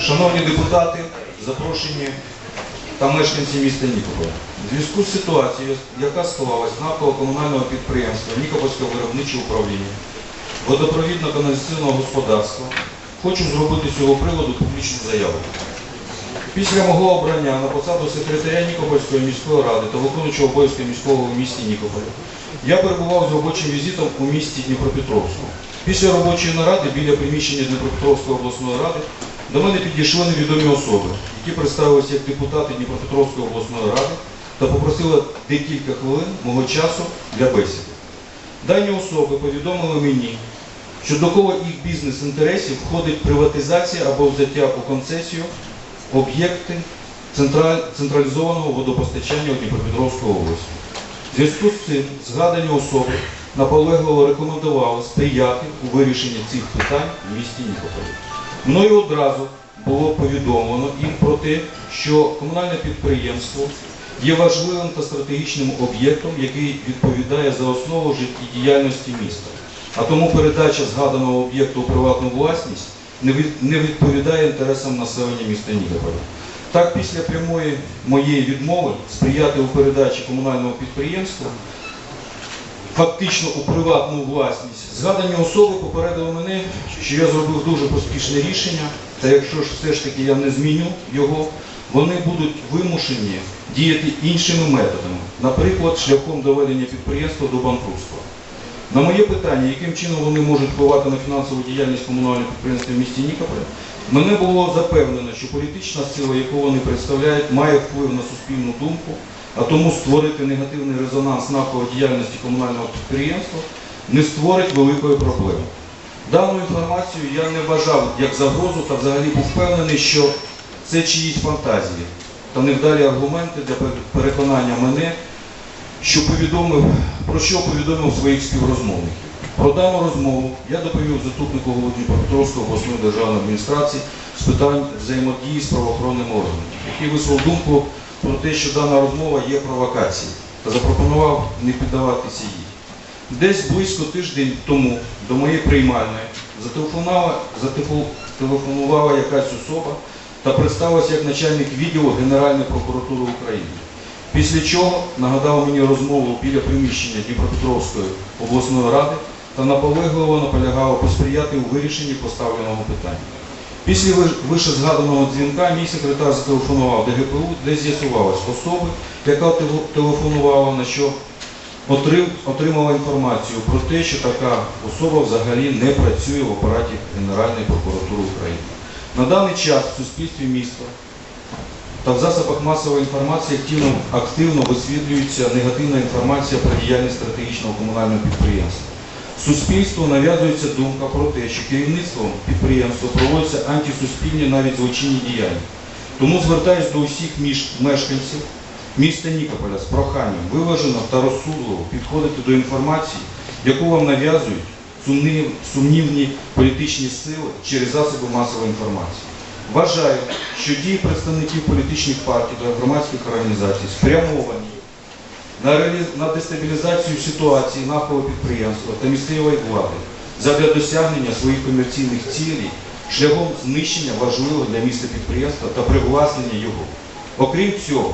Шановні депутати, запрошені та мешканці міста Нікополя. В зв'язку з ситуацією, яка склалась навколо комунального підприємства Нікопольське виробниче управління водопровідно-каналізаційного господарства, хочу зробити з цього приводу публічну заяву. Після мого обрання на посаду секретаря Нікопольської міської ради та виконуючого обов'язки міського в місті Нікополя, я перебував з робочим візитом у місті Дніпропетровську. Після робочої наради біля приміщення Дніпропетровської обласної ради до мене підійшли невідомі особи, які представилися як депутати Дніпропетровської обласної ради та попросили декілька хвилин мого часу для бесіди. Дані особи повідомили мені, що до коло їх бізнес-інтересів входить приватизація або взяття у концесію об'єкти централізованого водопостачання у Дніпропетровській області. В зв'язку з цим згадані особи наполегливо рекомендували сприяти у вирішенні цих питань в місті Нікополі. Мною одразу було повідомлено їм про те, що комунальне підприємство є важливим та стратегічним об'єктом, який відповідає за основу життєдіяльності міста. А тому передача згаданого об'єкту у приватну власність не відповідає інтересам населення міста Нікополя. Так, після прямої моєї відмови сприяти у передачі комунального підприємства фактично у приватну власність, згадані особи попередили мене, що я зробив дуже поспішне рішення, та якщо ж все ж таки я не зміню його, вони будуть вимушені діяти іншими методами, наприклад, шляхом доведення підприємства до банкрутства. На моє питання, яким чином вони можуть впливати на фінансову діяльність комунального підприємства в місті Нікополя, мене було запевнено, що політична сила, яку вони представляють, має вплив на суспільну думку, а тому створити негативний резонанс навколо діяльності комунального підприємства не створить великої проблеми. Дану інформацію я не вважав як загрозу та взагалі був впевнений, що це чиїсь фантазії та невдалі аргументи для переконання мене, що повідомив, про що повідомив своїх співрозмовників. Про дану розмову я доповів заступнику голови Дніпропетровської обласної державної адміністрації з питань взаємодії з правоохоронними органами, який висловив думку про те, що дана розмова є провокацією та запропонував не піддаватися їй. Десь близько тиждень тому до моєї приймальної зателефонувала, зателефонувала якась особа та представилася як начальник відділу Генеральної прокуратури України. Після чого нагадав мені розмову біля приміщення Дніпропетровської обласної ради та наполегливо наполягав посприяти у вирішенні поставленого питання. Після ви- вищезгаданого дзвінка мій секретар зателефонував до ГПУ, де з'ясувалась особи, яка телефонувала, на що отримала інформацію про те, що така особа взагалі не працює в апараті Генеральної прокуратури України. На даний час в суспільстві міста та в засобах масової інформації активно висвітлюється негативна інформація про діяльність стратегічного комунального підприємства. Суспільству нав'язується думка про те, що керівництвом підприємства проводяться антисуспільні навіть злочинні діяння. Тому звертаюся до усіх між- мешканців міста Нікополя з проханням виважено та розсудливо підходити до інформації, яку вам нав'язують сумнів- сумнівні політичні сили через засоби масової інформації. Вважаю, що дії представників політичних партій та громадських організацій спрямовані на дестабілізацію ситуації навколо підприємства та місцевої влади задля досягнення своїх комерційних цілей шляхом знищення важливого для міста підприємства та привласнення його. Окрім цього,